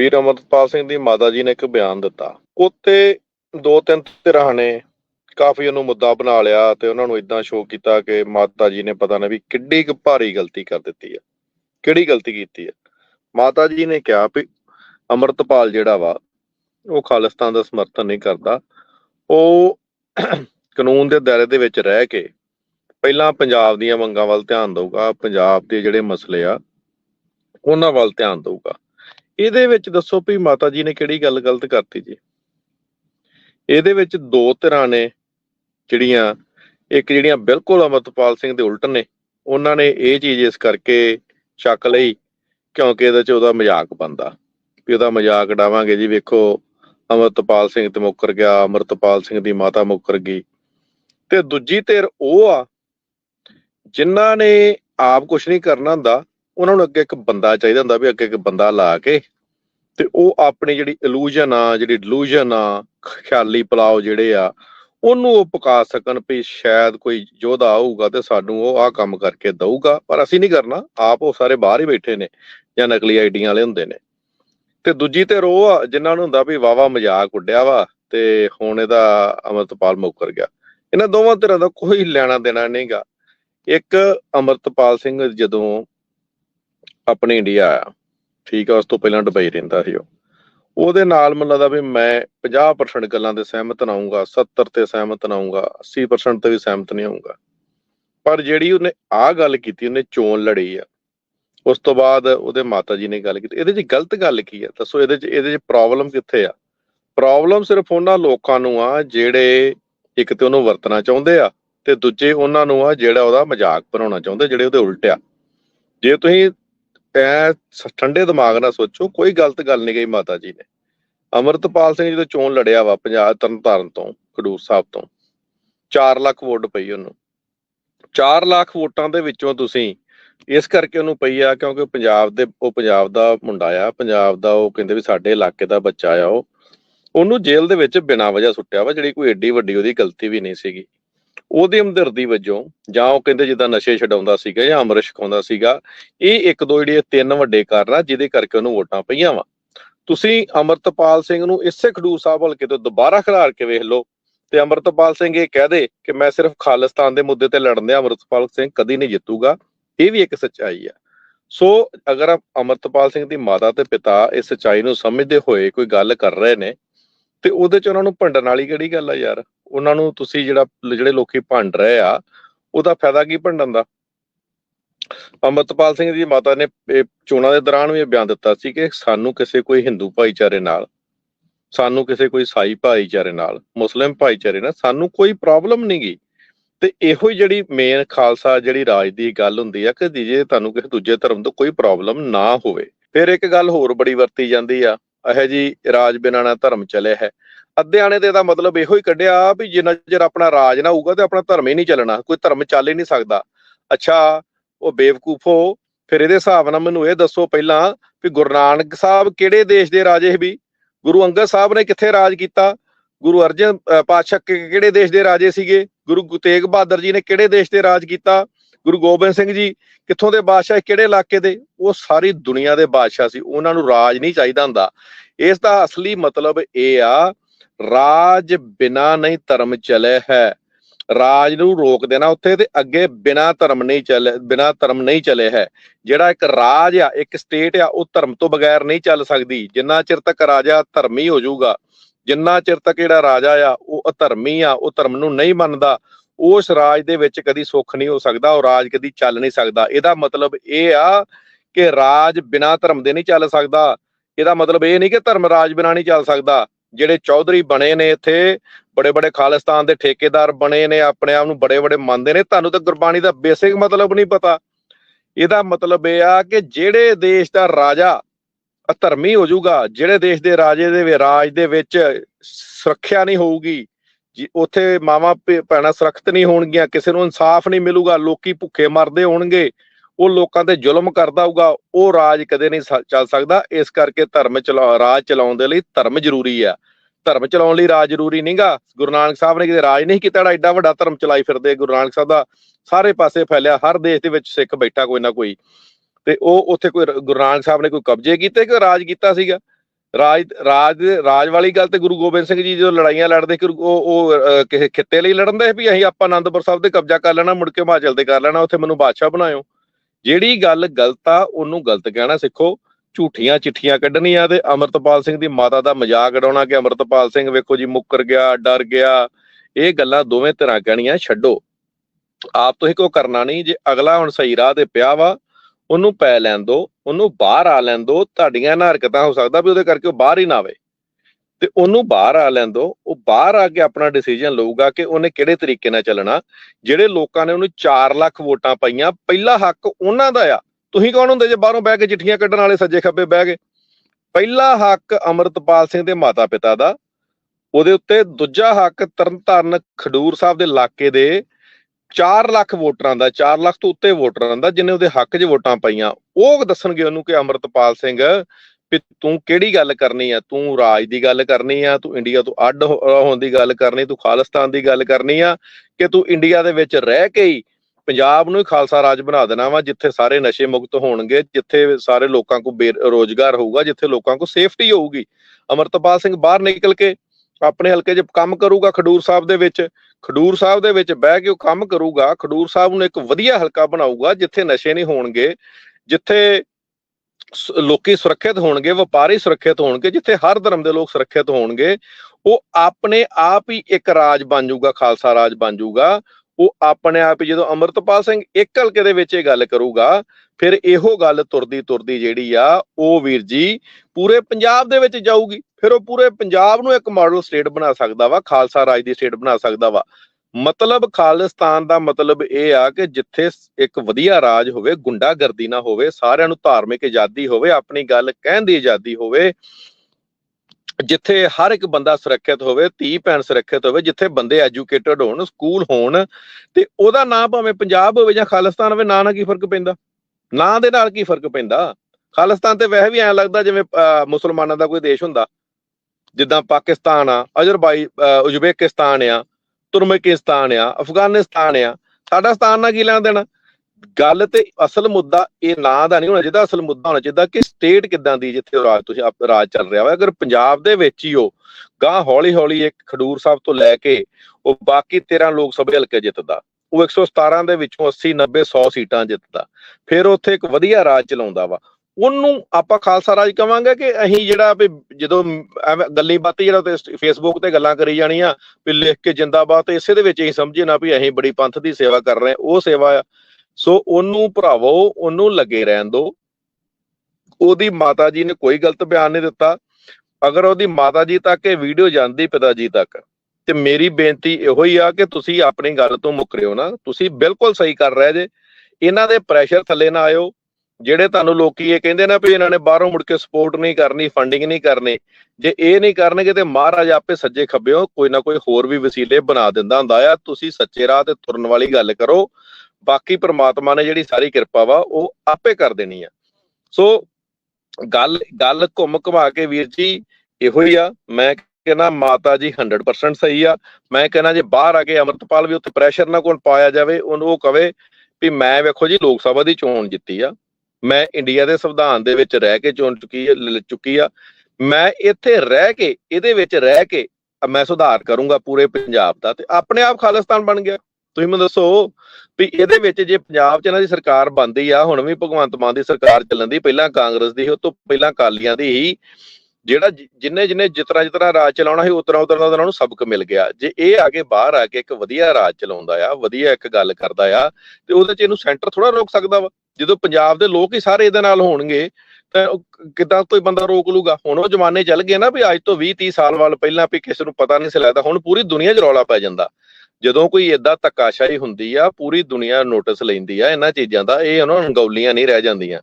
ਵੀਰ ਅਮਰਪਾਲ ਸਿੰਘ ਦੀ ਮਾਤਾ ਜੀ ਨੇ ਇੱਕ ਬਿਆਨ ਦਿੱਤਾ। ਉੱਤੇ ਦੋ ਤਿੰਨ ਧਿਰਾਂ ਨੇ ਕਾਫੀ ਉਹਨੂੰ ਮੁੱਦਾ ਬਣਾ ਲਿਆ ਤੇ ਉਹਨਾਂ ਨੂੰ ਇਦਾਂ ਸ਼ੋਅ ਕੀਤਾ ਕਿ ਮਾਤਾ ਜੀ ਨੇ ਪਤਾ ਨਹੀਂ ਵੀ ਕਿੱਡੀ ਕੁ ਭਾਰੀ ਗਲਤੀ ਕਰ ਦਿੱਤੀ ਹੈ ਕਿਹੜੀ ਗਲਤੀ ਕੀਤੀ ਹੈ ਮਾਤਾ ਜੀ ਨੇ ਕਿਹਾ ਵੀ ਅਮਰਤਪਾਲ ਜਿਹੜਾ ਵਾ, ਉਹ ਖਾਲਿਸਤਾਨ ਦਾ ਸਮਰਥਨ ਨਹੀਂ ਕਰਦਾ। ਉਹ ਕਾਨੂੰਨ ਦੇ ਦਾਇਰੇ ਦੇ ਵਿੱਚ ਰਹਿ ਕੇ ਪਹਿਲਾਂ ਪੰਜਾਬ ਦੀਆਂ ਮੰਗਾਂ ਵੱਲ ਧਿਆਨ ਦਊਗਾ, ਪੰਜਾਬ ਦੇ ਜਿਹੜੇ ਮਸਲੇ ਆ, ਉਹਨਾਂ ਵੱਲ ਧਿਆਨ ਦਊਗਾ। ਇਹਦੇ ਵਿੱਚ ਦੱਸੋ ਵੀ ਮਾਤਾ ਜੀ ਨੇ ਕਿਹੜੀ ਗੱਲ ਗਲਤ ਕਰਤੀ ਜੀ? ਇਹਦੇ ਵਿੱਚ ਦੋ ਧਿਰਾਂ ਨੇ ਜਿਹੜੀਆਂ, ਇੱਕ ਜਿਹੜੀਆਂ ਬਿਲਕੁਲ ਅਮਰਤਪਾਲ ਸਿੰਘ ਦੇ ਉਲਟ ਨੇ, ਉਹਨਾਂ ਨੇ ਇਹ ਚੀਜ਼ ਇਸ ਕਰਕੇ ਚੱਕ ਲਈ ਕਿਉਂਕਿ ਇਹਦੇ 'ਚ ਉਹਦਾ ਮਜ਼ਾਕ ਬੰਦਾ ਵੀ ਉਹਦਾ ਮਜ਼ਾਕ ਡਾਵਾਂਗੇ ਜੀ, ਵੇਖੋ ਅਮਰਤਪਾਲ ਸਿੰਘ ਤੇ ਮੁੱਕਰ ਗਿਆ, ਅਮਰਤਪਾਲ ਸਿੰਘ ਦੀ ਮਾਤਾ ਮੁੱਕਰ ਗਈ। ਤੇ ਦੂਜੀ ਧਿਰ ਉਹ ਆ, ਜਿਨ੍ਹਾਂ ਨੇ ਆਪ ਕੁਝ ਨਹੀਂ ਕਰਨਾ ਹੁੰਦਾ ਉਹਨਾਂ ਨੂੰ ਅੱਗੇ ਇੱਕ ਬੰਦਾ ਚਾਹੀਦਾ ਹੁੰਦਾ ਵੀ ਅੱਗੇ ਇੱਕ ਬੰਦਾ ਲਾ ਕੇ ਤੇ ਉਹ ਆਪਣੀ ਜਿਹੜੀ ਇਲੂਜਨ ਆ, ਜਿਹੜੀ ਡਿਲੂਜਨ ਆ, ਖਿਆਲੀ ਪਲਾਓ ਜਿਹੜੇ ਆ, ਉਹਨੂੰ ਉਹ ਪਕਾ ਸਕਣ ਵੀ ਸ਼ਾਇਦ ਕੋਈ ਯੋਧਾ ਆਊਗਾ ਤੇ ਸਾਨੂੰ ਉਹ ਆਹ ਕੰਮ ਕਰਕੇ ਦਊਗਾ, ਪਰ ਅਸੀਂ ਨਹੀਂ ਕਰਨਾ, ਆਪ ਉਹ ਸਾਰੇ ਬਾਹਰ ਹੀ ਬੈਠੇ ਨੇ ਜਾਂ ਨਕਲੀ ਆਈਡੀਆਂ ਵਾਲੇ ਹੁੰਦੇ ਨੇ। ਤੇ ਦੂਜੀ ਤੇ ਰੋ ਆ, ਜਿਨ੍ਹਾਂ ਨੂੰ ਹੁੰਦਾ ਵੀ ਵਾਵਾ ਮਜ਼ਾਕ ਉੱਡਿਆ ਵਾ ਤੇ ਹੁਣ ਇਹਦਾ ਅਮਰਤਪਾਲ ਮੁੱਕਰ ਗਿਆ। ਇਹਨਾਂ ਦੋਵਾਂ ਧਿਰਾਂ ਦਾ ਕੋਈ ਲੈਣਾ ਦੇਣਾ ਨਹੀਂਗਾ ਇੱਕ ਅਮਰਤਪਾਲ ਸਿੰਘ ਜਦੋਂ ਆਪਣੇ ਇੰਡੀਆ ਆਇਆ ਠੀਕ ਆ, ਉਸ ਤੋਂ ਪਹਿਲਾਂ ਦੁਬਈ ਰਹਿੰਦਾ ਸੀ ਉਹ। ਉਹਦੇ ਨਾਲ ਮੈਨੂੰ ਲੱਗਦਾ ਵੀ ਮੈਂ 50% ਗੱਲਾਂ ਤੇ ਸਹਿਮਤ ਨਾ ਹੋਊਂਗਾ 70 ਤੇ ਸਹਿਮਤ ਨਾ ਹੋਊਂਗਾ 80% ਤੇ ਵੀ ਸਹਿਮਤ ਨਹੀਂ ਹੋਊਂਗਾ। ਪਰ ਜਿਹੜੀ ਉਹਨੇ ਆ ਗੱਲ ਕੀਤੀ, ਉਹਨੇ ਚੋਣ ਲੜੀ ਆ। ਉਸ ਤੋਂ ਬਾਅਦ ਉਹਦੇ ਮਾਤਾ ਜੀ ਨੇ ਗੱਲ ਕੀਤੀ। ਇਹਦੇ 'ਚ ਗਲਤ ਗੱਲ ਕੀ ਆ? ਦੱਸੋ, ਇਹਦੇ 'ਚ ਇਹਦੇ 'ਚ ਪ੍ਰੋਬਲਮ ਕਿੱਥੇ ਆ? ਪ੍ਰੋਬਲਮ ਸਿਰਫ ਉਹਨਾਂ ਲੋਕਾਂ ਨੂੰ ਆ, ਜਿਹੜੇ ਇੱਕ ਤੇ ਉਹਨੂੰ ਵਰਤਣਾ ਚਾਹੁੰਦੇ ਆ, ਤੇ ਦੂਜੇ ਉਹਨਾਂ ਨੂੰ ਆ, ਜਿਹੜਾ ਉਹਦਾ ਮਜ਼ਾਕ ਬਣਾਉਣਾ ਚਾਹੁੰਦੇ, ਜਿਹੜੇ ਉਹਦੇ ਉਲਟ ਆ। ਜੇ ਤੁਸੀਂ ਐ ਠੰਡੇ ਦਿਮਾਗ ਨਾਲ ਸੋਚੋ, ਕੋਈ ਗਲਤ ਗੱਲ ਨਹੀਂ ਗਈ ਮਾਤਾ ਜੀ ਨੇ। ਅਮਰਤਪਾਲ ਸਿੰਘ ਜਦੋਂ ਚੋਣ ਲੜਿਆ ਵਾ ਪੰਜਾਬ ਤਰਨਤਾਰਨ ਤੋਂ, ਖਡੂਰ ਸਾਹਿਬ ਤੋਂ। 4 ਲੱਖ ਵੋਟ ਪਈ ਉਹਨੂੰ। 4 ਲੱਖ ਵੋਟਾਂ ਦੇ ਵਿੱਚੋਂ ਤੁਸੀਂ ਇਸ ਕਰਕੇ ਉਹਨੂੰ ਪਈ ਆ ਕਿਉਂਕਿ ਪੰਜਾਬ ਦੇ, ਉਹ ਪੰਜਾਬ ਦਾ ਮੁੰਡਾ ਆ, ਪੰਜਾਬ ਦਾ ਉਹ ਕਹਿੰਦੇ ਵੀ ਸਾਡੇ ਇਲਾਕੇ ਦਾ ਬੱਚਾ ਆ ਉਹ। ਉਹਨੂੰ ਜੇਲ੍ਹ ਦੇ ਵਿੱਚ ਬਿਨਾਂ ਵਜ੍ਹਾ ਸੁੱਟਿਆ ਵਾ, ਜਿਹੜੀ ਕੋਈ ਏਡੀ ਵੱਡੀ ਉਹਦੀ ਗਲਤੀ ਵੀ ਨਹੀਂ ਸੀਗੀ। ਉਹਦੀ ਹਮਦਰਦੀ ਵਜੋਂ ਜਾਂ ਉਹ ਕਹਿੰਦੇ ਜਿੱਦਾਂ ਨਸ਼ੇ ਛਡਾਉਂਦਾ ਸੀਗਾ ਜਾਂ ਅੰਮ੍ਰਿਤ ਛਕਾਉਂਦਾ ਸੀਗਾ, ਇਹ ਇੱਕ ਦੋ ਜਿਹੜੇ ਤਿੰਨ ਵੱਡੇ ਕਾਰਨ ਆ ਜਿਹਦੇ ਕਰਕੇ ਉਹਨੂੰ ਵੋਟਾਂ ਪਈਆਂ ਵਾ। ਤੁਸੀਂ ਅਮਰਤਪਾਲ ਸਿੰਘ ਨੂੰ ਇਸੇ ਖਡੂਰ ਸਾਹਿਬ ਹਲਕੇ ਤੋਂ ਦੁਬਾਰਾ ਖਿਲਾਰ ਕੇ ਵੇਖ ਲਓ ਤੇ ਅਮਰਤਪਾਲ ਸਿੰਘ ਇਹ ਕਹਿ ਦੇ ਕਿ ਮੈਂ ਸਿਰਫ ਖਾਲਿਸਤਾਨ ਦੇ ਮੁੱਦੇ ਤੇ ਲੜਨ ਦੇ ਅਮਰਤਪਾਲ ਸਿੰਘ ਕਦੀ ਨਹੀਂ ਜਿੱਤੂਗਾ, ਇਹ ਵੀ ਇੱਕ ਸੱਚਾਈ ਆ। ਸੋ ਅਗਰ ਅਮਰਤਪਾਲ ਸਿੰਘ ਦੀ ਮਾਤਾ ਤੇ ਪਿਤਾ ਇਸ ਸੱਚਾਈ ਨੂੰ ਸਮਝਦੇ ਹੋਏ ਕੋਈ ਗੱਲ ਕਰ ਰਹੇ ਨੇ, ਤੇ ਉਹਦੇ ਚ ਉਹਨਾਂ ਨੂੰ ਭੰਡਣ ਵਾਲੀ ਕਿਹੜੀ ਗੱਲ ਆ ਯਾਰ? ਉਹਨਾਂ ਨੂੰ ਤੁਸੀਂ ਜਿਹੜਾ ਜਿਹੜੇ ਲੋਕੀ ਭੰਡ ਰਹੇ ਆ, ਉਹਦਾ ਫਾਇਦਾ ਕੀ ਭੰਡਣ ਦਾ? ਅਮਰਤਪਾਲ ਸਿੰਘ ਦੀ ਮਾਤਾ ਨੇ ਚੋਣਾਂ ਦੇ ਦੌਰਾਨ ਵੀ ਬਿਆਨ ਦਿੱਤਾ ਸੀ ਕਿ ਸਾਨੂੰ ਕਿਸੇ ਕੋਈ ਹਿੰਦੂ ਭਾਈਚਾਰੇ ਨਾਲ, ਸਾਨੂੰ ਕਿਸੇ ਕੋਈ ਸਾਈ ਭਾਈਚਾਰੇ ਨਾਲ, ਮੁਸਲਿਮ ਭਾਈਚਾਰੇ ਨਾਲ ਸਾਨੂੰ ਕੋਈ ਪ੍ਰੋਬਲਮ ਨਹੀਂ ਗਈ ਤੇ ਇਹੋ ਹੀ ਜਿਹੜੀ ਮੇਨ ਖਾਲਸਾ ਜਿਹੜੀ ਰਾਜ ਦੀ ਗੱਲ ਹੁੰਦੀ ਆ ਕਿ ਜੇ ਤੁਹਾਨੂੰ ਕਿਸੇ ਦੂਜੇ ਧਰਮ ਤੋਂ ਕੋਈ ਪ੍ਰੋਬਲਮ ਨਾ ਹੋਵੇ। ਫਿਰ ਇੱਕ ਗੱਲ ਹੋਰ ਬੜੀ ਵਰਤੀ ਜਾਂਦੀ ਆ, ਇਹ ਜੀ ਰਾਜ ਬਿਨਾਂ ਨਾ ਧਰਮ ਚਲੇ ਹੈ। ਅੱਧਿਆਣੇ ਦੇ ਇਹਦਾ ਮਤਲਬ ਇਹੋ ਹੀ ਕੱਢਿਆ ਵੀ ਜਿੰਨਾ ਚਿਰ ਆਪਣਾ ਰਾਜ ਨਾ ਹੋਊਗਾ ਤੇ ਆਪਣਾ ਧਰਮ ਹੀ ਨਹੀਂ ਚੱਲਣਾ, ਕੋਈ ਧਰਮ ਚੱਲ ਹੀ ਨਹੀਂ ਸਕਦਾ। ਅੱਛਾ, ਉਹ ਬੇਵਕੂਫੋ ਫਿਰ ਇਹਦੇ ਹਿਸਾਬ ਨਾਲ ਮੈਨੂੰ ਇਹ ਦੱਸੋ ਪਹਿਲਾਂ ਵੀ ਗੁਰੂ ਨਾਨਕ ਸਾਹਿਬ ਕਿਹੜੇ ਦੇਸ਼ ਦੇ ਰਾਜੇ ਵੀ ਗੁਰੂ ਅੰਗਦ ਸਾਹਿਬ ਨੇ ਕਿੱਥੇ ਰਾਜ ਕੀਤਾ? ਗੁਰੂ ਅਰਜਨ ਪਾਤਸ਼ਾਹ ਕਿਹੜੇ ਦੇਸ਼ ਦੇ ਰਾਜੇ ਸੀਗੇ? ਗੁਰੂ ਗੁ- ਤੇਗ ਬਹਾਦਰ ਜੀ ਨੇ ਕਿਹੜੇ ਦੇਸ਼ ਤੇ ਰਾਜ ਕੀਤਾ? ਗੁਰੂ ਗੋਬਿੰਦ ਸਿੰਘ ਜੀ ਕਿੱਥੋਂ ਦੇ ਬਾਦਸ਼ਾਹ ਕਿਹੜੇ ਇਲਾਕੇ ਦੇ? ਉਹ ਸਾਰੀ ਦੁਨੀਆ ਦੇ ਬਾਦਸ਼ਾਹ ਸੀ, ਉਹਨਾਂ ਨੂੰ ਰਾਜ ਨਹੀਂ ਚਾਹੀਦਾ ਹੁੰਦਾ। ਇਸ ਦਾ ਅਸਲੀ ਮਤਲਬ ਇਹ ਆ ਰਾਜ ਬਿਨਾ ਨਹੀਂ ਧਰਮ ਚਲੇ ਹੈ। ਰਾਜ ਨੂੰ ਰੋਕ ਦੇਣਾ ਉੱਥੇ ਤੇ ਅੱਗੇ ਬਿਨਾ ਧਰਮ ਨਹੀਂ ਚੱਲੇ, ਬਿਨਾ ਧਰਮ ਨਹੀਂ ਚਲੇ ਹੈ। ਜਿਹੜਾ ਇੱਕ ਰਾਜ ਆ, ਇੱਕ ਸਟੇਟ ਆ, ਉਹ ਧਰਮ ਤੋਂ ਬਗੈਰ ਨਹੀਂ ਚੱਲ ਸਕਦੀ। ਜਿੰਨਾ ਚਿਰ ਤੱਕ ਰਾਜਾ ਧਰਮੀ ਹੋ ਜਾਊਗਾ, ਜਿੰਨਾ ਚਿਰ ਤੱਕ ਜਿਹੜਾ ਰਾਜਾ ਆ, ਉਹ ਅਧਰਮੀ ਆ, ਉਹ ਧਰਮ ਨੂੰ ਨਹੀਂ ਮੰਨਦਾ, ਉਸ ਰਾਜ ਦੇ ਵਿੱਚ ਕਦੀ ਸੁੱਖ ਨਹੀਂ ਹੋ ਸਕਦਾ, ਉਹ ਰਾਜ ਕਦੀ ਚੱਲ ਨਹੀਂ ਸਕਦਾ। ਇਹਦਾ ਮਤਲਬ ਇਹ ਆ ਕਿ ਰਾਜ ਬਿਨਾ ਧਰਮ ਦੇ ਨਹੀਂ ਚੱਲ ਸਕਦਾ। ਇਹਦਾ ਮਤਲਬ ਇਹ ਨਹੀਂ ਕਿ ਧਰਮ ਰਾਜ ਬਿਨਾ ਨਹੀਂ ਚੱਲ ਸਕਦਾ। ਜਿਹੜੇ ਚੌਧਰੀ ਬਣੇ ਨੇ ਇੱਥੇ, ਬੜੇ ਬੜੇ ਖਾਲਿਸਤਾਨ ਦੇ ਠੇਕੇਦਾਰ ਬਣੇ ਨੇ, ਆਪਣੇ ਆਪ ਨੂੰ ਬੜੇ ਬੜੇ ਮੰਨਦੇ ਨੇ। ਤੁਹਾਨੂੰ ਤਾਂ ਗੁਰਬਾਣੀ ਦਾ ਬੇਸਿਕ ਮਤਲਬ ਨਹੀਂ ਪਤਾ। ਇਹਦਾ ਮਤਲਬ ਇਹ ਆ ਕਿ ਜਿਹੜੇ ਦੇਸ਼ ਦਾ ਰਾਜਾ ਅਧਰਮੀ ਹੋ ਜਾਊਗਾ, ਜਿਹੜੇ ਦੇਸ਼ ਦੇ ਰਾਜੇ ਦੇ ਰਾਜ ਦੇ ਵਿੱਚ ਸੁਰੱਖਿਆ ਨਹੀਂ ਹੋਊਗੀ ਉੱਥੇ ਮਾਵਾਂ ਭੈ- ਭੈਣਾਂ ਸੁਰੱਖਿਅਤ ਨਹੀਂ ਹੋਣਗੀਆਂ, ਕਿਸੇ ਨੂੰ ਇਨਸਾਫ ਨਹੀਂ ਮਿਲੂਗਾ, ਲੋਕੀ ਭੁੱਖੇ ਮਰਦੇ ਹੋਣਗੇ। ਉਹ ਲੋਕਾਂ ਤੇ ਜ਼ੁਲਮ ਕਰਦਾ ਹੋਊਗਾ, ਉਹ ਰਾਜ ਕਦੇ ਨਹੀਂ ਚੱਲ ਸਕਦਾ। ਇਸ ਕਰਕੇ ਧਰਮ ਚਲਾ, ਰਾਜ ਚਲਾਉਣ ਦੇ ਲਈ ਧਰਮ ਜ਼ਰੂਰੀ ਆ। ਧਰਮ ਚਲਾਉਣ ਲਈ ਰਾਜ ਜ਼ਰੂਰੀ ਨਹੀਂਗਾ ਗੁਰੂ ਨਾਨਕ ਸਾਹਿਬ ਨੇ ਕਿਤੇ ਰਾਜ ਨਹੀਂ ਕੀਤਾ, ਜਿਹੜਾ ਐਡਾ ਵੱਡਾ ਧਰਮ ਚਲਾਈ ਫਿਰਦੇ ਗੁਰੂ ਨਾਨਕ ਸਾਹਿਬ ਦਾ। ਸਾਰੇ ਪਾਸੇ ਫੈਲਿਆ, ਹਰ ਦੇਸ਼ ਦੇ ਵਿੱਚ ਸਿੱਖ ਬੈਠਾ ਕੋਈ ਨਾ ਕੋਈ। ਤੇ ਉਹ ਉੱਥੇ ਕੋਈ ਗੁਰੂ ਨਾਨਕ ਸਾਹਿਬ ਨੇ ਕੋਈ ਕਬਜ਼ੇ ਕੀਤੇ ਕਿ ਰਾਜ ਕੀਤਾ ਸੀਗਾ? ਰਾਜ ਰਾਜ ਰਾਜ ਵਾਲੀ ਗੱਲ ਤੇ ਗੁਰੂ ਗੋਬਿੰਦ ਸਿੰਘ ਜੀ ਜਦੋਂ ਲੜਾਈਆਂ ਲੜਦੇ ਕਿ ਉਹ ਉਹ ਕਿਸੇ ਖਿੱਤੇ ਲਈ ਲੜਨਦੇ ਵੀ ਅਸੀਂ ਆਪਾਂ ਆਨੰਦਪੁਰ ਸਾਹਿਬ ਤੇ ਕਬਜ਼ਾ ਕਰ ਲੈਣਾ, ਮੁੜ ਕੇ ਹਿਮਾਚਲ ਤੇ ਕਰ ਲੈਣਾ, ਉੱਥੇ ਮੈਨੂੰ ਬਾਦਸ਼ਾਹ ਬਣਾਇਓ। ਜਿਹੜੀ ਗੱਲ ਗਲਤ ਆ, ਉਹਨੂੰ ਗਲਤ ਕਹਿਣਾ ਸਿੱਖੋ। ਝੂਠੀਆਂ ਚਿੱਠੀਆਂ ਕੱਢਣੀਆਂ ਤੇ ਅਮਰਤਪਾਲ ਸਿੰਘ ਦੀ ਮਾਤਾ ਦਾ ਮਜ਼ਾਕ ਉਡਾਉਣਾ ਕਿ ਅਮਰਤਪਾਲ ਸਿੰਘ ਵੇਖੋ ਜੀ ਮੁੱਕਰ ਗਿਆ, ਡਰ ਗਿਆ। ਇਹ ਗੱਲਾਂ ਦੋਵੇਂ ਤਰ੍ਹਾਂ ਕਹਿਣੀਆਂ ਛੱਡੋ। ਆਪ ਤੁਸੀਂ ਕੋ ਕਰਨਾ ਨਹੀਂ, ਜੇ ਅਗਲਾ ਹੁਣ ਸਹੀ ਰਾਹ ਤੇ ਪਿਆ ਵਾ, ਉਹਨੂੰ ਪੈ ਲੈਣ ਦੋ, ਉਹਨੂੰ ਬਾਹਰ ਆ ਲੈਣ ਦੋ, ਤੁਹਾਡੀਆਂ ਨਾਲ ਹਰਕਤਾਂ ਹੋ ਸਕਦਾ ਵੀ ਉਹਦੇ ਕਰਕੇ ਉਹ ਬਾਹਰ ਹੀ ਨਾ ਆਵੇ। ਤੇ ਉਹਨੂੰ ਬਾਹਰ ਆ ਲੈਣ ਦੋ ਉਹ ਬਾਹਰ ਆ ਕੇ ਆਪਣਾ ਡਿਸੀਜਨ ਲਊਗਾ ਕਿ ਉਹਨੇ ਕਿਹੜੇ ਤਰੀਕੇ ਨਾਲ ਚੱਲਣਾ। ਜਿਹੜੇ ਲੋਕਾਂ ਨੇ ਉਹਨੂੰ 4 ਲੱਖ ਵੋਟਾਂ ਪਾਈਆਂ, ਪਹਿਲਾ ਹੱਕ ਉਹਨਾਂ ਦਾ ਆ। ਤੁਸੀਂ ਕੌਣ ਹੁੰਦੇ ਜੇ ਬਾਹਰੋਂ ਬਹਿ ਕੇ ਚਿੱਠੀਆਂ ਕੱਢਣ ਵਾਲੇ ਸੱਜੇ ਖੱਬੇ ਬਹਿ ਗਏ ਪਹਿਲਾ ਹੱਕ ਅਮਰਤਪਾਲ ਸਿੰਘ ਦੇ ਮਾਤਾ ਪਿਤਾ ਦਾ। ਉਹਦੇ ਉੱਤੇ ਦੂਜਾ ਹੱਕ ਤਰਨਤਾਰਨ ਖਡੂਰ ਸਾਹਿਬ ਦੇ ਇਲਾਕੇ ਦੇ 4 ਲੱਖ ਵੋਟਰਾਂ ਦਾ 4 ਲੱਖ ਤੋਂ ਉੱਤੇ ਵੋਟਰਾਂ ਦਾ, ਜਿਨੇ ਉਹਦੇ ਹੱਕ 'ਚ ਵੋਟਾਂ ਪਾਈਆਂ। ਉਹ ਦੱਸਣਗੇ ਉਹਨੂੰ ਕਿ ਅਮਰਤਪਾਲ ਸਿੰਘ ਵੀ ਤੂੰ ਕਿਹੜੀ ਗੱਲ ਕਰਨੀ ਆ? ਤੂੰ ਰਾਜ ਦੀ ਗੱਲ ਕਰਨੀ ਆ? ਤੂੰ ਇੰਡੀਆ ਤੋਂ ਅੱਡ ਹੋਣ ਦੀ ਗੱਲ ਕਰਨੀ? ਤੂੰ ਖਾਲਿਸਤਾਨ ਦੀ ਗੱਲ ਕਰਨੀ ਆ? ਕਿ ਤੂੰ ਇੰਡੀਆ ਦੇ ਵਿੱਚ ਰਹਿ ਕੇ ਹੀ ਪੰਜਾਬ ਨੂੰ ਹੀ ਖਾਲਸਾ ਰਾਜ ਬਣਾ ਦੇਣਾ ਵਾ, ਜਿੱਥੇ ਸਾਰੇ ਨਸ਼ੇ ਮੁਕਤ ਹੋਣਗੇ, ਜਿੱਥੇ ਸਾਰੇ ਲੋਕਾਂ ਕੋ ਬੇਰੋਜ਼ਗਾਰ ਹੋਊਗਾ, ਜਿੱਥੇ ਲੋਕਾਂ ਕੋ ਸੇਫਟੀ ਹੋਊਗੀ। ਅਮਰਤਪਾਲ ਸਿੰਘ ਬਾਹਰ ਨਿਕਲ ਕੇ ਆਪਣੇ ਹਲਕੇ 'ਚ ਕੰਮ ਕਰੂਗਾ ਖਡੂਰ ਸਾਹਿਬ ਦੇ ਵਿੱਚ। ਖਡੂਰ ਸਾਹਿਬ ਦੇ ਵਿੱਚ ਬਹਿ ਕੇ ਉਹ ਕੰਮ ਕਰੂਗਾ। ਖਡੂਰ ਸਾਹਿਬ ਨੂੰ ਇੱਕ ਵਧੀਆ ਹਲਕਾ ਬਣਾਊਗਾ, ਜਿੱਥੇ ਨਸ਼ੇ ਨਹੀਂ ਹੋਣਗੇ, ਜਿੱਥੇ ਲੋਕੀ ਸੁਰੱਖਿਅਤ ਹੋਣਗੇ, ਵਪਾਰੀ ਸੁਰੱਖਿਅਤ ਹੋਣਗੇ, ਜਿੱਥੇ ਹਰ ਧਰਮ ਦੇ ਲੋਕ ਸੁਰੱਖਿਅਤ ਹੋਣਗੇ, ਉਹ ਆਪਣੇ ਆਪ ਹੀ ਇੱਕ ਰਾਜ ਬਣ ਜਾਊਗਾ, ਖਾਲਸਾ ਰਾਜ ਬਣ ਜਾਊਗਾ। ਉਹ ਆਪਣੇ ਆਪ ਹੀ ਜਦੋਂ ਅਮਰਤਪਾਲ ਸਿੰਘ ਇੱਕ ਹਲਕੇ ਦੇ ਵਿੱਚ ਇਹ ਗੱਲ ਕਰੂਗਾ, ਫਿਰ ਇਹੋ ਗੱਲ ਤੁਰਦੀ ਤੁਰਦੀ ਜਿਹੜੀ ਆ, ਉਹ ਵੀਰ ਜੀ ਪੂਰੇ ਪੰਜਾਬ ਦੇ ਵਿੱਚ ਜਾਊਗੀ। ਫਿਰ ਉਹ ਪੂਰੇ ਪੰਜਾਬ ਨੂੰ ਇੱਕ ਮਾਡਲ ਸਟੇਟ ਬਣਾ ਸਕਦਾ ਵਾ, ਖਾਲਸਾ ਰਾਜ ਦੀ ਸਟੇਟ ਬਣਾ ਸਕਦਾ ਵਾ। ਮਤਲਬ ਖਾਲਿਸਤਾਨ ਦਾ ਮਤਲਬ ਇਹ ਆ ਕਿ ਜਿੱਥੇ ਇੱਕ ਵਧੀਆ ਰਾਜ ਹੋਵੇ, ਗੁੰਡਾਗਰਦੀ ਨਾ ਹੋਵੇ, ਸਾਰਿਆਂ ਨੂੰ ਧਾਰਮਿਕ ਆਜ਼ਾਦੀ ਹੋਵੇ, ਆਪਣੀ ਗੱਲ ਕਹਿਣ ਦੀ ਆਜ਼ਾਦੀ ਹੋਵੇ, ਜਿੱਥੇ ਹਰ ਇੱਕ ਬੰਦਾ ਸੁਰੱਖਿਅਤ ਹੋਵੇ, ਧੀ ਭੈਣ ਸੁਰੱਖਿਅਤ ਹੋਵੇ, ਜਿੱਥੇ ਬੰਦੇ ਐਜੂਕੇਟਡ ਹੋਣ, ਸਕੂਲ ਹੋਣ, ਤੇ ਉਹਦਾ ਨਾਂ ਭਾਵੇਂ ਪੰਜਾਬ ਹੋਵੇ ਜਾਂ ਖਾਲਿਸਤਾਨ ਹੋਵੇ, ਨਾਂ ਨਾਲ ਕੀ ਫ਼ਰਕ ਪੈਂਦਾ? ਨਾਂ ਦੇ ਨਾਲ ਕੀ ਫ਼ਰਕ ਪੈਂਦਾ? ਖਾਲਿਸਤਾਨ ਤੇ ਵੈਸੇ ਵੀ ਐਂ ਲੱਗਦਾ ਜਿਵੇਂ ਮੁਸਲਮਾਨਾਂ ਦਾ ਕੋਈ ਦੇਸ਼ ਹੁੰਦਾ। ਜਿੱਦਾਂ ਪਾਕਿਸਤਾਨ ਆ, ਅਜ਼ਰਬਾਈ ਉਜ਼ਬੇਕਿਸਤਾਨ ਆ ਤੁਰਮੇਕਿਸਤਾਨ ਆ, ਅਫਗਾਨਿਸਤਾਨ ਆ, ਸਾਡਾ ਸਥਾਨ ਨਾਲ ਕੀ ਲੈਣਾ ਦੇਣਾ? ਗੱਲ ਤੇ ਅਸਲ ਮੁੱਦਾ ਇਹ ਨਾਂ ਦਾ ਨਹੀਂ ਹੋਣਾ ਚਾਹੀਦਾ, ਅਸਲ ਮੁੱਦਾ ਹੋਣਾ ਚਾਹੀਦਾ ਕਿ ਸਟੇਟ ਕਿੱਦਾਂ ਦੀ ਜਿੱਥੇ ਉਹ ਰਾਜ ਤੁਸੀਂ ਆਪ- ਰਾਜ ਚੱਲ ਰਿਹਾ ਵਾ। ਅਗਰ ਪੰਜਾਬ ਦੇ ਵਿੱਚ ਹੀ ਉਹ ਗਾਂ ਹੌਲੀ ਹੌਲੀ ਇੱਕ ਖਡੂਰ ਸਾਹਿਬ ਤੋਂ ਲੈ ਕੇ ਉਹ ਬਾਕੀ 13 ਲੋਕ ਸਭਾ ਹਲਕੇ ਜਿੱਤਦਾ, ਉਹ 117 ਦੇ ਵਿੱਚੋਂ 80 90 100 ਸੀਟਾਂ ਜਿੱਤਦਾ, ਫਿਰ ਉੱਥੇ ਇੱਕ ਵਧੀਆ ਰਾਜ ਚਲਾਉਂਦਾ ਵਾ। ਉਹਨੂੰ ਆਪਾਂ ਖਾਲਸਾ ਰਾਜ ਕਵਾਂਗੇ ਕਿ ਅਸੀਂ ਜਿਹੜਾ ਵੀ ਜਦੋਂ ਐਵੇਂ ਗੱਲੀ ਬਾਤੀ ਜਿਹੜਾ ਤੇ ਫੇਸਬੁੱਕ ਤੇ ਗੱਲਾਂ ਕਰੀ ਜਾਣੀਆਂ, ਵੀ ਲਿਖ ਕੇ ਜਿੰਦਾਬਾਦ ਤੇ ਇਸੇ ਦੇ ਵਿੱਚ ਅਸੀਂ ਸਮਝੇ ਨਾ ਵੀ ਅਸੀਂ ਬੜੀ ਪੰਥ ਦੀ ਸੇਵਾ ਕਰ ਰਹੇ ਉਹ ਸੇਵਾ ਆ। ਸੋ ਉਹਨੂੰ ਭਰਾਵੋ, ਉਹਨੂੰ ਲੱਗੇ ਰਹਿਣ ਦਿਓ। ਉਹਦੀ ਮਾਤਾ ਜੀ ਨੇ ਕੋਈ ਗਲਤ ਬਿਆਨ ਨਹੀਂ ਦਿੱਤਾ। ਅਗਰ ਉਹਦੀ ਮਾਤਾ ਜੀ ਤੱਕ ਇਹ ਵੀਡੀਓ ਜਾਂਦੀ, ਪਿਤਾ ਜੀ ਤੱਕ, ਤੇ ਮੇਰੀ ਬੇਨਤੀ ਇਹੋ ਹੀ ਆ ਕਿ ਤੁਸੀਂ ਆਪਣੀ ਗੱਲ ਤੋਂ ਮੁੱਕਰਿਓ ਨਾ। ਤੁਸੀਂ ਬਿਲਕੁਲ ਸਹੀ ਕਰ ਰਹੇ ਜੇ। ਇਹਨਾਂ ਦੇ ਪ੍ਰੈਸ਼ਰ ਥੱਲੇ ਨਾ ਆਇਓ। ਜਿਹੜੇ ਤੁਹਾਨੂੰ ਲੋਕੀ ਇਹ ਕਹਿੰਦੇ ਨਾ ਵੀ ਇਹਨਾਂ ਨੇ ਬਾਹਰੋਂ ਮੁੜ ਕੇ ਸਪੋਰਟ ਨਹੀਂ ਕਰਨੀ ਫੰਡਿੰਗ ਨਹੀਂ ਕਰਨੀ, ਜੇ ਇਹ ਨਹੀਂ ਕਰਨਗੇ ਤੇ ਮਹਾਰਾਜ ਆਪੇ ਸੱਜੇ ਖੱਬਿਓ ਕੋਈ ਨਾ ਕੋਈ ਹੋਰ ਵੀ ਵਸੀਲੇ ਬਣਾ ਦਿੰਦਾ ਹੁੰਦਾ ਆ। ਤੁਸੀਂ ਸੱਚੇ ਰਾਹ ਤੇ ਤੁਰਨ ਵਾਲੀ ਗੱਲ ਕਰੋ, ਬਾਕੀ ਪ੍ਰਮਾਤਮਾ ਨੇ ਜਿਹੜੀ ਸਾਰੀ ਕਿਰਪਾ ਵਾ, ਉਹ ਆਪੇ ਕਰ ਦੇਣੀ ਆ। ਸੋ ਗੱਲ ਗੱਲ ਘੁੰਮ ਘੁਮਾ ਕੇ ਵੀਰ ਜੀ ਇਹੋ ਹੀ ਆ, ਮੈਂ ਕਹਿੰਦਾ ਮਾਤਾ ਜੀ 100% ਸਹੀ ਆ। ਮੈਂ ਕਹਿੰਦਾ ਜੇ ਬਾਹਰ ਆ ਕੇ ਅਮਰਤਪਾਲ ਵੀ ਉੱਥੇ ਪ੍ਰੈਸ਼ਰ ਨਾ ਕੋਲ ਪਾਇਆ ਜਾਵੇ, ਉਹਨੂੰ ਉਹ ਕਵੇ ਵੀ ਮੈਂ ਵੇਖੋ ਜੀ ਲੋਕ ਸਭਾ ਦੀ ਚੋਣ ਜਿੱਤੀ ਆ। ਮੈਂ ਇੰਡੀਆ ਦੇ ਸੰਵਿਧਾਨ ਦੇ ਵਿੱਚ ਰਹਿ ਕੇ ਚੁਣ ਚੁੱਕੀ ਹੈ ਚੁੱਕੀ ਆ। ਮੈਂ ਇੱਥੇ ਰਹਿ ਕੇ ਇਹਦੇ ਵਿੱਚ ਰਹਿ ਕੇ ਮੈਂ ਸੁਧਾਰ ਕਰੂੰਗਾ ਪੂਰੇ ਪੰਜਾਬ ਦਾ ਤੇ ਆਪਣੇ ਆਪ ਖਾਲਿਸਤਾਨ ਬਣ ਗਿਆ। ਤੁਸੀਂ ਮੈਨੂੰ ਦੱਸੋ ਵੀ ਇਹਦੇ ਵਿੱਚ ਜੇ ਪੰਜਾਬ 'ਚ ਇਹਨਾਂ ਦੀ ਸਰਕਾਰ ਬਣਦੀ ਆ ਹੁਣ ਵੀ ਭਗਵੰਤ ਮਾਨ ਦੀ ਸਰਕਾਰ ਚੱਲਣ ਦੀ ਪਹਿਲਾਂ ਕਾਂਗਰਸ ਦੀ ਸੀ, ਉਹ ਤੋਂ ਪਹਿਲਾਂ ਕਾਲੀਆਂ ਦੀ ਹੀ ਜਿਹੜਾ ਜਿ- ਜਿੰਨੇ ਜਿੰਨੇ ਜਿਤਨਾ ਜਿਤਨਾ ਰਾਜ ਚਲਾਉਣਾ ਸੀ ਉਤਰਾ ਉਤਰਾ ਦਾ ਉਹਨਾਂ ਨੂੰ ਸਬਕ ਮਿਲ ਗਿਆ। ਜੇ ਇਹ ਆ ਕੇ ਬਾਹਰ ਆ ਕੇ ਇੱਕ ਵਧੀਆ ਰਾਜ ਚਲਾਉਂਦਾ ਆ ਵਧੀਆ ਇੱਕ ਗੱਲ ਕਰਦਾ ਆ ਤੇ ਉਹਦੇ 'ਚ ਇਹਨੂੰ ਸੈਂਟਰ ਥੋੜਾ ਰੋਕ ਸਕਦਾ ਵਾ। ਜਦੋਂ ਪੰਜਾਬ ਦੇ ਲੋਕ ਹੀ ਸਾਰੇ ਇਹਦੇ ਨਾਲ ਹੋਣਗੇ, ਤਾਂ ਉਹ ਕਿੱਦਾਂ ਕੋਈ ਬੰਦਾ ਰੋਕ ਲੂਗਾ? ਹੁਣ ਉਹ ਜ਼ਮਾਨੇ ਚੱਲ ਗਏ ਨਾ ਵੀ ਅੱਜ ਤੋਂ 20 30 ਸਾਲ ਵੱਲ ਪਹਿਲਾਂ ਵੀ ਕਿਸੇ ਨੂੰ ਪਤਾ ਨਹੀਂ ਸੀ ਲੱਗਦਾ, ਹੁਣ ਪੂਰੀ ਦੁਨੀਆ 'ਚ ਰੌਲਾ ਪੈ ਜਾਂਦਾ। ਜਦੋਂ ਕੋਈ ਏਦਾਂ ਧੱਕਾਸ਼ਾਹੀ ਹੁੰਦੀ ਆ, ਪੂਰੀ ਦੁਨੀਆ ਨੋਟਿਸ ਲੈਂਦੀ ਆ ਇਹਨਾਂ ਚੀਜ਼ਾਂ ਦਾ, ਇਹ ਉਹਨਾਂ ਨੂੰ ਗੌਲੀਆਂ ਨਹੀਂ ਰਹਿ ਜਾਂਦੀਆਂ।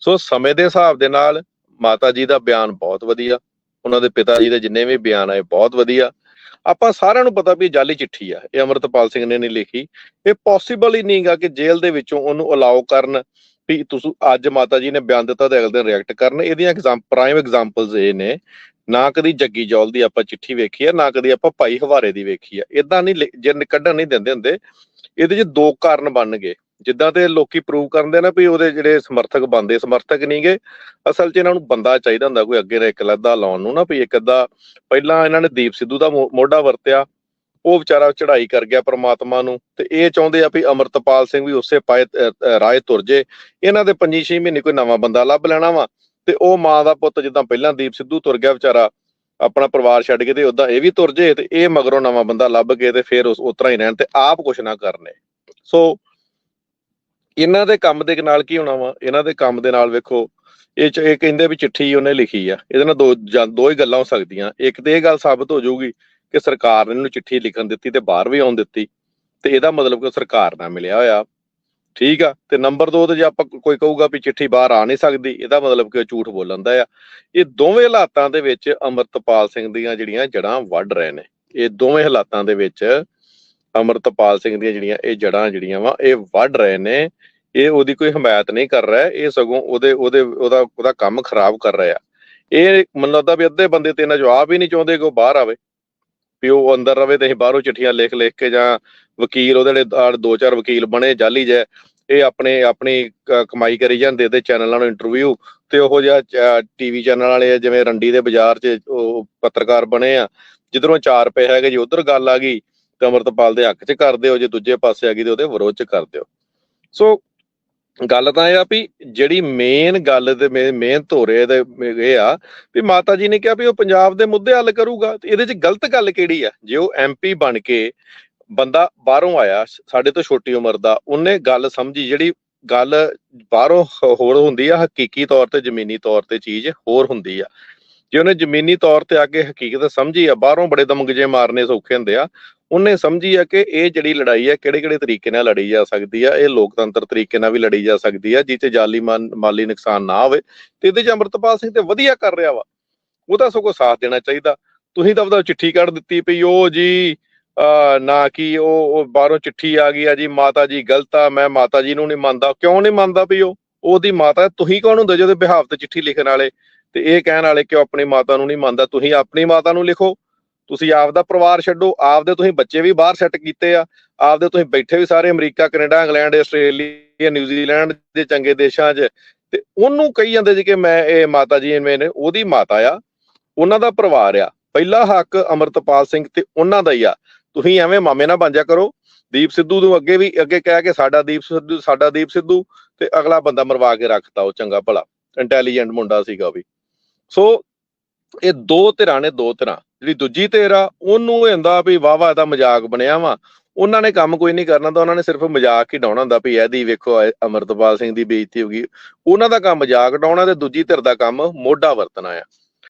ਸੋ ਸਮੇਂ ਦੇ ਹਿਸਾਬ ਦੇ ਨਾਲ ਮਾਤਾ ਜੀ ਦਾ ਬਿਆਨ ਬਹੁਤ ਵਧੀਆ, ਉਹਨਾਂ ਦੇ ਪਿਤਾ ਜੀ ਦੇ ਜਿੰਨੇ ਵੀ ਬਿਆਨ ਆਏ ਬਹੁਤ ਵਧੀਆ। ਆਪਾਂ ਸਾਰਿਆਂ ਨੂੰ ਪਤਾ ਵੀ ਇਹ ਜਾਲੀ ਚਿੱਠੀ ਆ, ਇਹ ਅਮਰਤਪਾਲ ਸਿੰਘ ਨੇ ਨਹੀਂ ਲਿਖੀ। ਇਹ ਪੋਸੀਬਲ ਹੀ ਨਹੀਂਗਾ ਕਿ ਜੇਲ੍ਹ ਦੇ ਵਿੱਚੋਂ ਉਹਨੂੰ ਅਲਾਉ ਕਰਨ ਵੀ ਤੁਸੀਂ ਅੱਜ ਮਾਤਾ ਜੀ ਨੇ ਬਿਆਨ ਦਿੱਤਾ ਤੇ ਅਗਲੇ ਦਿਨ ਰਿਐਕਟ ਕਰਨ। ਇਹਦੀਆਂ ਐਗਜ਼ਾਮ ਪ੍ਰਾਈਮ ਐਗਜ਼ਾਮਪਲਸ ਇਹ ਨੇ। ਨਾ ਕਦੀ ਜੱਗੀ ਜੌਲ ਦੀ ਆਪਾਂ ਚਿੱਠੀ ਵੇਖੀ ਆ, ਨਾ ਕਦੀ ਆਪਾਂ ਭਾਈ ਹਵਾਰੇ ਦੀ ਵੇਖੀ ਆ। ਇਦਾਂ ਨਹੀਂ ਲਿ- ਜੇ ਕੱਢਣ ਨਹੀਂ ਦਿੰਦੇ ਹੁੰਦੇ। ਇਹਦੇ 'ਚ ਦੋ ਕਾਰਨ ਬਣ ਗਏ। ਜਿੱਦਾਂ ਤੇ ਲੋਕੀ ਪ੍ਰੂਵ ਕਰਦੇ ਨੇ ਵੀ ਉਹਦੇ ਜਿਹੜੇ ਸਮਰਥਕ ਬੰਦੇ ਸਮਰਥਕ ਨਹੀਂਗੇ ਅਸਲ 'ਚ ਇਹਨਾਂ ਨੂੰ ਬੰਦਾ ਚਾਹੀਦਾ ਹੁੰਦਾ ਕੋਈ ਅੱਗੇ ਇੱਕ ਲੱਦਾ ਲਾਉਣ ਨੂੰ ਨਾ ਵੀ ਇੱਕ ਅੱਧਾ ਪਹਿਲਾਂ ਇਹਨਾਂ ਨੇ ਦੀਪ ਸਿੱਧੂ ਦਾ ਮੋਢਾ ਵਰਤਿਆ ਉਹ ਵਿਚਾਰਾ ਚੜ੍ਹਾਈ ਕਰ ਗਿਆ ਪ੍ਰਮਾਤਮਾ ਨੂੰ ਤੇ ਇਹ ਚਾਹੁੰਦੇ ਆ ਵੀ ਅਮਰਤਪਾਲ ਸਿੰਘ ਵੀ ਉਸੇ ਪਾਏ ਰਾਏ ਅ, ਤੁਰ ਜੇ ਇਹਨਾਂ ਦੇ 5-6 ਮਹੀਨੇ ਕੋਈ ਨਵਾਂ ਬੰਦਾ ਲੱਭ ਲੈਣਾ ਵਾ ਤੇ ਉਹ ਮਾਂ ਦਾ ਪੁੱਤ ਜਿੱਦਾਂ ਪਹਿਲਾਂ ਦੀਪ ਸਿੱਧੂ ਤੁਰ ਗਿਆ ਵਿਚਾਰਾ ਆਪਣਾ ਪਰਿਵਾਰ ਛੱਡ ਕੇ ਤੇ ਉਦਾਂ ਇਹ ਵੀ ਤੁਰ ਜੇ ਤੇ ਇਹ ਮਗਰੋਂ ਨਵਾਂ ਬੰਦਾ ਲੱਭ ਕੇ ਤੇ ਫਿਰ ਉਸ ਉਤਰਾ ਹੀ ਰਹਿਣ ਤੇ ਆਪ ਕੁਛ ਨਾ ਕਰਨੇ। ਸੋ ਇਹਨਾਂ ਦੇ ਕੰਮ ਦੇ ਨਾਲ ਕੀ ਹੋਣਾ ਵਾ? ਇਹਨਾਂ ਦੇ ਕੰਮ ਦੇ ਨਾਲ ਵੇਖੋ, ਇਹ ਚ, ਇਹ ਕਹਿੰਦੇ ਵੀ ਚਿੱਠੀ ਉਹਨੇ ਲਿਖੀ ਆ। ਇਹਦੇ ਨਾਲ ਦੋ ਦੋ ਹੀ ਗੱਲਾਂ ਹੋ ਸਕਦੀਆਂ। ਇੱਕ ਤੇ ਇਹ ਗੱਲ ਸਾਬਤ ਹੋ ਜਾਊਗੀ ਕਿ ਸਰਕਾਰ ਨੇ ਇਹਨੂੰ ਚਿੱਠੀ ਲਿਖਣ ਦਿੱਤੀ ਤੇ ਬਾਹਰ ਵੀ ਆਉਣ ਦਿੱਤੀ ਤੇ ਇਹਦਾ ਮਤਲਬ ਕਿ ਸਰਕਾਰ ਨਾਲ ਮਿਲਿਆ ਹੋਇਆ। ਠੀਕ ਆ? ਤੇ ਨੰਬਰ 2 ਤੇ ਜੇ ਆਪਾਂ ਕੋਈ ਕਹੂਗਾ ਵੀ ਚਿੱਠੀ ਬਾਹਰ ਆ ਨਹੀਂ ਸਕਦੀ, ਇਹਦਾ ਮਤਲਬ ਕਿ ਉਹ ਝੂਠ ਬੋਲਣ ਦਾ ਆ। ਇਹ ਦੋਵੇਂ ਹਾਲਾਤਾਂ ਦੇ ਵਿੱਚ ਅਮਰਤਪਾਲ ਸਿੰਘ ਦੀਆਂ ਜਿਹੜੀਆਂ ਜੜਾਂ ਵੱਢ ਰਹੇ ਨੇ। ਇਹ ਦੋਵੇਂ ਹਾਲਾਤਾਂ ਦੇ ਵਿੱਚ ਅਮਰਤਪਾਲ ਸਿੰਘ ਦੀਆਂ ਜਿਹੜੀਆਂ ਇਹ ਜੜਾਂ ਜਿਹੜੀਆਂ ਵਾ, ਇਹ ਵੱਢ ਰਹੇ ਨੇ। ਇਹ ਉਹਦੀ ਕੋਈ ਹਮਾਇਤ ਨਹੀਂ ਕਰ ਰਿਹਾ, ਇਹ ਸਗੋਂ ਉਹਦੇ ਉਹਦੇ, ਉਹਦਾ ਉਹਦਾ ਕੰਮ ਖਰਾਬ ਕਰ ਰਿਹਾ ਇਹ ਮੈਨੂੰ ਲੱਗਦਾ ਵੀ ਅੱਧੇ ਬੰਦੇ ਤੇ ਇਹਨਾਂ ਜਵਾਬ ਹੀ ਨਹੀਂ ਚਾਹੁੰਦੇ ਕਿ ਉਹ ਬਾਹਰ ਆਵੇ। ਵੀ ਉਹ ਅੰਦਰ ਰਵੇ ਤੇ ਅਸੀਂ ਬਾਹਰੋਂ ਚਿੱਠੀਆਂ ਲਿਖ ਲਿਖ ਕੇ ਜਾਂ ਵਕੀਲ ਉਹਦੇ ਜਿਹੜੇ ਦੋ ਚਾਰ ਵਕੀਲ ਬਣੇ, ਜਾਲੀ ਜੈ। ਇਹ ਆਪਣੇ, ਆਪਣੀ ਕਮਾਈ ਕਰੀ ਜਾਂਦੇ ਇਹਦੇ ਚੈਨਲਾਂ ਨੂੰ ਇੰਟਰਵਿਊ ਤੇ ਉਹੋ ਜਿਹਾ ਟੀਵੀ ਚੈਨਲ ਵਾਲੇ ਜਿਵੇਂ ਰੰਡੀ ਦੇ ਬਾਜ਼ਾਰ 'ਚ ਉਹ ਪੱਤਰਕਾਰ ਬਣੇ ਆ। ਜਿੱਧਰੋਂ 4 ਰੁਪਏ ਹੈਗੇ ਜੀ, ਉਧਰ ਗੱਲ ਆ ਗਈ। ਕਮਰਤਪਾਲ ਦੇ ਹੱਕ 'ਚ ਕਰ ਦਿਓ, ਜੇ ਦੂਜੇ ਪਾਸੇ ਆ ਗਈ ਤੇ ਉਹਦੇ ਵਿਰੋਧ 'ਚ ਕਰ ਦਿਓ। ਸੋ ਗੱਲ ਤਾਂ ਇਹ ਆ ਵੀ ਜਿਹੜੀ ਮੇਨ ਗੱਲ ਤੇ ਮੇਨ ਧੋਰੇ ਦੇ ਇਹ ਆ ਵੀ ਮਾਤਾ ਜੀ ਨੇ ਕਿਹਾ ਵੀ ਉਹ ਪੰਜਾਬ ਦੇ ਮੁੱਦੇ ਹੱਲ ਕਰੂਗਾ। ਇਹਦੇ 'ਚ ਗਲਤ ਗੱਲ ਕਿਹੜੀ ਆ? ਜੇ ਉਹ ਐਮਪੀ ਬਣ ਕੇ ਬੰਦਾ ਬਾਹਰੋਂ ਆਇਆ ਸਾਡੇ ਤੋਂ ਛੋਟੀ ਉਮਰ ਦਾ, ਉਹਨੇ ਗੱਲ ਸਮਝੀ, ਜਿਹੜੀ ਗੱਲ ਬਾਹਰੋਂ ਹੋਰ ਹੁੰਦੀ ਆ, ਹਕੀਕੀ ਤੌਰ ਤੇ, ਜ਼ਮੀਨੀ ਤੌਰ ਤੇ ਚੀਜ਼ ਹੋਰ ਹੁੰਦੀ ਆ। ਜੇ ਉਹਨੇ ਜ਼ਮੀਨੀ ਤੌਰ ਤੇ ਆ ਕੇ ਹਕੀਕਤ ਸਮਝੀ ਆ, ਬਾਹਰੋਂ ਬੜੇ ਦਮਗਜੇ ਮਾਰਨੇ ਸੌਖੇ ਹੁੰਦੇ ਆ ਉਹਨੇ ਸਮਝੀ ਆ ਕਿ ਇਹ ਜਿਹੜੀ ਲੜਾਈ ਹੈ ਕਿਹੜੇ ਕਿਹੜੇ ਤਰੀਕੇ ਨਾਲ ਲੜੀ ਜਾ ਸਕਦੀ ਆ, ਇਹ ਲੋਕਤੰਤਰ ਤਰੀਕੇ ਨਾਲ ਵੀ ਲੜੀ ਜਾ ਸਕਦੀ ਆ ਜਿੱਥੇ ਜਾਲੀ ਮਾਲੀ ਨੁਕਸਾਨ ਨਾ ਹੋਵੇ ਤੇ ਇਹਦੇ ਚ ਅੰਮ੍ਰਿਤਪਾਲ ਸਿੰਘ ਤੇ ਵਧੀਆ ਕਰ ਰਿਹਾ ਵਾ। ਉਹਦਾ ਸਗੋਂ ਸਾਥ ਦੇਣਾ ਚਾਹੀਦਾ। ਤੁਸੀਂ ਤਾਂ ਉਹਦਾ ਚਿੱਠੀ ਕੱਢ ਦਿੱਤੀ ਪਈ ਉਹ ਜੀ, ਅਹ, ਨਾ ਕਿ ਉਹ ਬਾਹਰੋਂ ਚਿੱਠੀ ਆ ਗਈ ਆ ਜੀ, ਮਾਤਾ ਜੀ ਗਲਤ ਆ, ਮੈਂ ਮਾਤਾ ਜੀ ਨੂੰ ਨਹੀਂ ਮੰਨਦਾ। ਕਿਉਂ ਨਹੀਂ ਮੰਨਦਾ ਵੀ ਉਹ? ਉਹਦੀ ਮਾਤਾ, ਤੁਸੀਂ ਕੌਣ ਹੁੰਦੇ ਜਿਹਦੇ ਬਿਹਾਫ ਤੇ ਚਿੱਠੀ ਲਿਖਣ ਵਾਲੇ? ਤੇ ਇਹ ਕਹਿਣ ਵਾਲੇ ਕਿ ਉਹ ਆਪਣੀ ਮਾਤਾ ਨੂੰ ਨਹੀਂ ਮੰਨਦਾ, ਤੁਸੀਂ ਆਪਣੀ ਮਾਤਾ ਨੂੰ ਲਿਖੋ। ਤੁਸੀਂ ਆਪਦਾ ਪਰਿਵਾਰ ਛੱਡੋ, ਆਪਦੇ ਤੁਸੀਂ ਬੱਚੇ ਵੀ ਬਾਹਰ ਸੈੱਟ ਕੀਤੇ ਆ, ਆਪਦੇ ਤੁਸੀਂ ਬੈਠੇ ਵੀ ਸਾਰੇ America, Canada, England, Australia, New Zealand ਦੇ ਚੰਗੇ ਦੇਸ਼ਾਂ 'ਚ। ਤੇ ਉਹਨੂੰ ਕਹੀ ਜਾਂਦੇ ਜੀ ਕਿ ਮੈਂ ਇਹ ਮਾਤਾ ਜੀ ਮੈਨੇ ਉਹਦੀ ਮਾਤਾ ਆ, ਉਹਨਾਂ ਦਾ ਪਰਿਵਾਰ ਆ। ਪਹਿਲਾ ਹੱਕ ਅਮਰਤਪਾਲ ਸਿੰਘ ਤੇ ਉਹਨਾਂ ਦਾ ਹੀ ਆ। ਤੁਸੀਂ ਐਵੇਂ ਮਾਮੇ ਨਾ ਬਣ ਕਰੋ, ਦੀਪ ਸਿੱਧੂ ਨੂੰ ਅੱਗੇ ਵੀ, ਅੱਗੇ ਕਹਿ ਕੇ ਸਾਡਾ ਦੀਪ ਸਿੱਧੂ, ਸਾਡਾ ਦੀਪ ਸਿੱਧੂ ਤੇ ਅਗਲਾ ਬੰਦਾ ਮਰਵਾ ਕੇ ਰੱਖਤਾ ਉਹ ਚੰਗਾ ਭਲਾ ਇੰਟੈਲੀਜੈਂਟ ਮੁੰਡਾ ਸੀਗਾ ਵੀ। ਸੋ ਇਹ ਦੋ ਧਿਰਾਂ ਨੇ ਦੋ ਧਿਰਾਂ, ਜਿਹੜੀ ਦੂਜੀ ਧਿਰ ਆ, ਉਹਨੂੰ ਹੁੰਦਾ ਵੀ ਵਾਵਾ ਦਾ ਮਜ਼ਾਕ ਬਣਿਆ ਵਾ। ਉਹਨਾਂ ਨੇ ਕੰਮ ਕੋਈ ਨਹੀਂ ਕਰਨਾ ਤਾਂ ਉਹਨਾਂ ਨੇ ਸਿਰਫ ਮਜ਼ਾਕ ਹੀ ਡਾਉਣਾ ਹੁੰਦਾ ਵੀ ਇਹਦੀ ਵੇਖੋ, ਇਹ ਅਮਰਤਪਾਲ ਸਿੰਘ ਦੀ ਬੇਇੱਜ਼ਤੀ ਹੋ ਗਈ। ਉਹਨਾਂ ਦਾ ਕੰਮ ਮਜ਼ਾਕ ਡਾਉਣਾ ਤੇ ਦੂਜੀ ਧਿਰ ਦਾ ਕੰਮ ਮੋਢਾ ਵਰਤਣਾ ਆ।